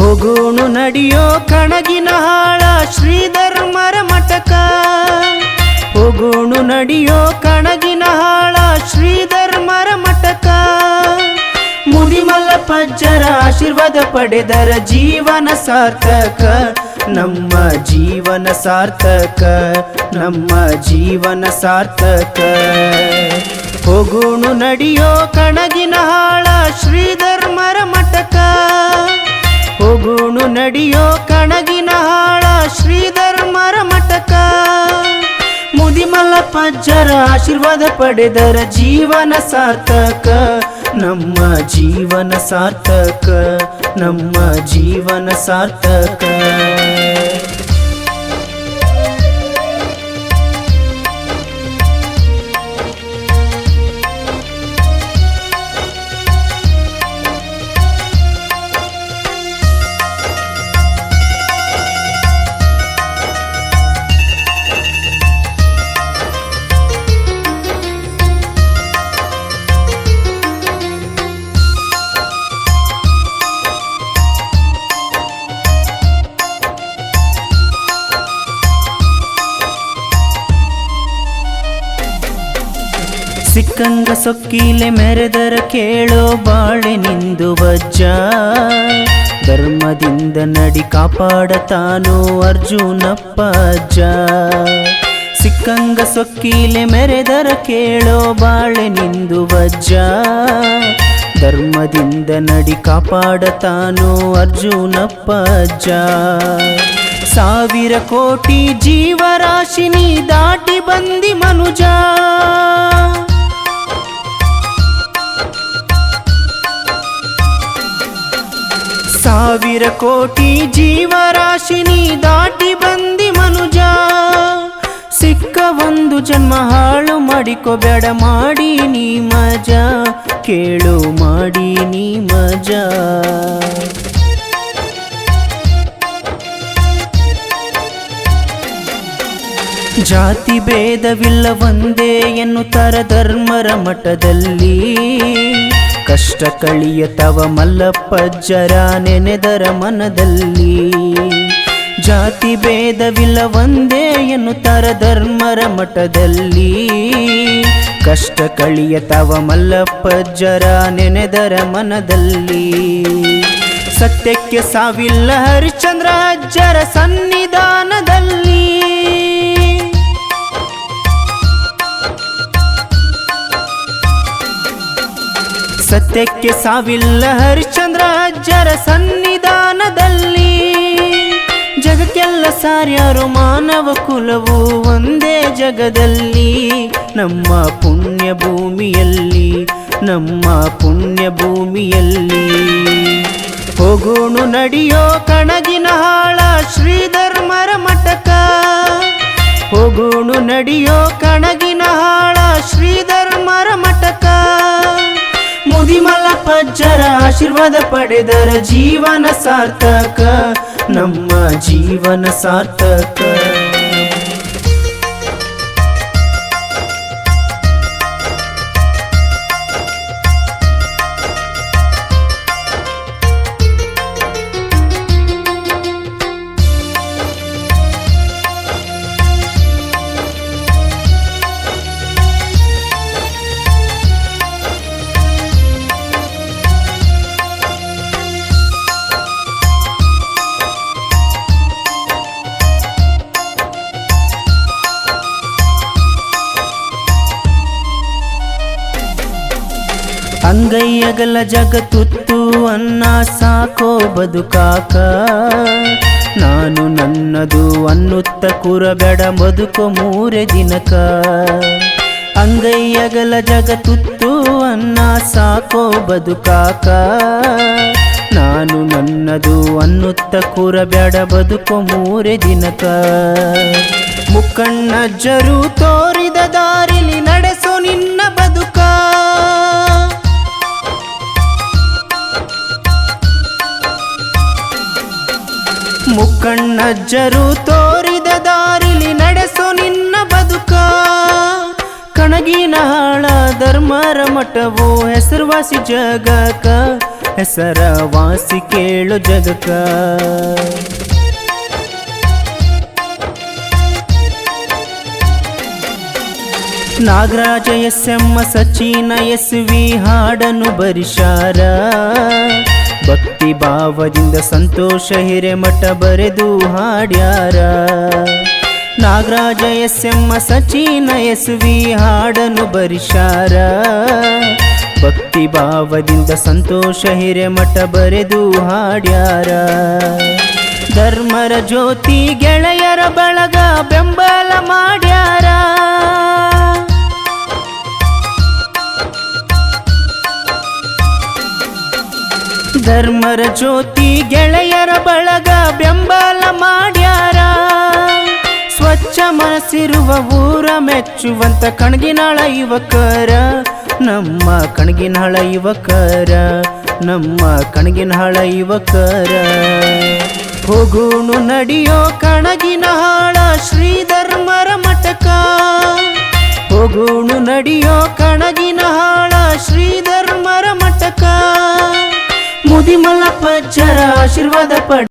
ನಡಿಯೋ ಕಣಗಿನ ಹಾಳ ಶ್ರೀಧರ್ಮರ ಮಠಕ. ಹೋಗೋಣು ನಡಿಯೋ ಕಣಗಿನ ಹಾಳ ಶ್ರೀಧರ್ಮರ ಮಠಕ. ಮುದಿಮಲ್ಲ ಪಜ್ಜರ ಆಶೀರ್ವಾದ ಪಡೆದರ ಜೀವನ ಸಾರ್ಥಕ. ನಮ್ಮ ಜೀವನ ಸಾರ್ಥಕ, ನಮ್ಮ ಜೀವನ ಸಾರ್ಥಕ. ಹೋಗೋಣು ನಡಿಯೋ ಕಣಗಿನ ಹಾಳ ಶ್ರೀಧರ್ಮರ ಮಠಕ. ಹೋಗೋಣು ನಡಿಯೋ ಕಣಗಿನ ಹಾಳ ಶ್ರೀಧರ್ಮರ ಮಟಕ ಮುದಿಮಲ್ಲ ಪಜ್ಜರ ಆಶೀರ್ವಾದ ಪಡೆದರ ಜೀವನ ಸಾರ್ಥಕ. ನಮ್ಮ ಜೀವನ ಸಾರ್ಥಕ, ನಮ್ಮ ಜೀವನ ಸಾರ್ಥಕ. ಸಿಕ್ಕಂಗ ಸೊಕ್ಕಿಲೆ ಮೆರೆದರ ಕೇಳೋ ಬಾಳೆ ನಿಂದು ವಜ್ಜ. ಧರ್ಮದಿಂದ ನಡಿ ಕಾಪಾಡತಾನು ಅರ್ಜುನಪ್ಪ ಅಜ್ಜ. ಸಿಕ್ಕಂಗ ಸೊಕ್ಕಿಲೆ ಮೆರೆದರ ಕೇಳೋ ಬಾಳೆ ನಿಂದು ವಜ್ಜ. ಧರ್ಮದಿಂದ ನಡಿ ಕಾಪಾಡತಾನು ಅರ್ಜುನಪ್ಪ ಅಜ್ಜ. ಸಾವಿರ ಕೋಟಿ ಜೀವರಾಶಿನಿ ದಾಟಿ ಬಂದಿ ಮನುಜ. ಸಾವಿರ ಕೋಟಿ ಜೀವರಾಶಿನಿ ದಾಟಿ ಬಂದಿ ಮನುಜ. ಸಿಕ್ಕ ಒಂದು ಜನ್ಮ ಹಾಳು ಮಾಡಿಕೋಬೇಡ ಮಾಡಿ ನೀ ಮಜಾ. ಕೇಳು ಮಾಡಿ ನೀ ಮಜಾ. ಜಾತಿ ಭೇದವಿಲ್ಲ ಒಂದೇ ಎನ್ನುತ್ತರ ಧರ್ಮರ ಮಠದಲ್ಲಿ. ಕಷ್ಟ ಮಲ್ಲಪ್ಪ ಜರ ನೆನೆದರ ಮನದಲ್ಲಿ. ಜಾತಿ ಭೇದವಿಲ್ಲ ಒಂದೇ ಎನ್ನುತ್ತರ ಧರ್ಮರ ಮಠದಲ್ಲಿ. ಕಷ್ಟ ಮಲ್ಲಪ್ಪ ಜರ ನೆನೆದರ ಮನದಲ್ಲಿ. ಸತ್ಯಕ್ಕೆ ಸಾವಿಲ್ಲ ಹರಿಶ್ಚಂದ್ರ ಅಜ್ಜರ ಸನ್ನಿಧಾನದಲ್ಲಿ ಸತ್ಯಕ್ಕೆ ಸಾವಿಲ್ಲ ಹರಿಶ್ಚಂದ್ರ ಅಜ್ಜರ ಸನ್ನಿಧಾನದಲ್ಲಿ. ಜಗಕ್ಕೆಲ್ಲ ಸಾರ್ಯಾರು ಮಾನವ ಕುಲವು ಒಂದೇ ಜಗದಲ್ಲಿ. ನಮ್ಮ ಪುಣ್ಯ ಭೂಮಿಯಲ್ಲಿ, ನಮ್ಮ ಪುಣ್ಯ ಭೂಮಿಯಲ್ಲಿ. ಹೋಗೋಣು ನಡೆಯೋ ಕಣಗಿನ ಹಾಳ ಶ್ರೀಧರ್ಮರ ಮಠಕ. ಹೋಗೋಣು ನಡೆಯೋ ಕಣಗಿನ ಹಾಳ ಶ್ರೀಧರ್ಮರ ಮಠಕ. ಮುದಿಮಲ ಪಜ್ಜರ ಆಶೀರ್ವಾದ ಪಡೆದರ ಜೀವನ ಸಾರ್ಥಕ ನಮ್ಮ ಜೀವನ ಸಾರ್ಥಕ. ಅಂಗೈಯಗಲ ಜಗತ್ತುತ್ತು ಅನ್ನ ಸಾಕೋ ಬದುಕಾಕ. ನಾನು ನನ್ನದು ಅನ್ನುತ್ತ ಕುರಬೇಡ ಬದುಕೋ ಮೂರೆ ದಿನಕ. ಅಂಗೈಯಗಲ ಜಗತ್ತುತ್ತು ಅನ್ನ ಸಾಕೋ ಬದುಕಾಕ. ನಾನು ನನ್ನದು ಅನ್ನುತ್ತ ಕೂರಬೇಡ ಬದುಕೋ ಮೂರೆ ದಿನಕ. ಮುಕ್ಕಣ್ಣಜ್ಜರು ತೋರಿದ ಮುಕ್ಕಣ್ಣಜ್ಜರು ತೋರಿದ ದಾರಿಲಿ ನಡೆಸು ನಿನ್ನ ಬದುಕ. ಕಣಗಿನ ಹಾಳ, ಧರ್ಮರ ಮಠವು, ಹೆಸರುವಾಸಿ ಜಗಕ. ಹೆಸರ ವಾಸಿ ಕೇಳು ಜಗಕ. ನಾಗರಾಜ ಎಸ್ ಎಮ್ಮ ಸಚಿನ ಎಸ್ ವಿ ಹಾಡನು ಬರಿಶಾರ. ಭಕ್ತಿ ಭಾವದಿಂದ ಸಂತೋಷ ಹಿರೇಮಠ ಬರೆದು ಹಾಡ್ಯಾರ. ನಾಗರಾಜ ಎಸ್ ಎಮ್ಮ ಸಚಿನ ಎಸ್ ವಿ ಹಾಡನು ಬರಿಶಾರ. ಭಕ್ತಿ ಭಾವದಿಂದ ಸಂತೋಷ ಹಿರೇಮಠ ಬರೆದು ಹಾಡ್ಯಾರ. ಧರ್ಮರ ಜ್ಯೋತಿ ಗೆಳೆಯರ ಬಳಗ ಬೆಂಬಲ ಮಾಡ್ಯಾರ. ಧರ್ಮರ ಜ್ಯೋತಿ ಗೆಳೆಯರ ಬಳಗ ಬೆಂಬಲ ಮಾಡ್ಯಾರ. ಸ್ವಚ್ಛ ಮನಸ್ಸಿರುವ ಊರ ಮೆಚ್ಚುವಂತ ಕಣಗಿನಾಳ ಯುವಕರ, ನಮ್ಮ ಕಣಗಿನಾಳ ಯುವಕರ, ನಮ್ಮ ಕಣಗಿನಾಳ ಯುವಕರ. ಹೋಗುಣು ನಡಿಯೋ ಕಣಗಿನ ಹಾಳ ಶ್ರೀಧರ್ಮರ ಮಠಕ. ಹೋಗುಣು ನಡಿಯೋ ಕಣಗಿನ ಹಾಳ ಶ್ರೀಧರ್ಮರ ಮಠಕ. ಮುದಿಮಲ್ಲ ಚರ ಆಶೀರ್ವಾದ ಪಡ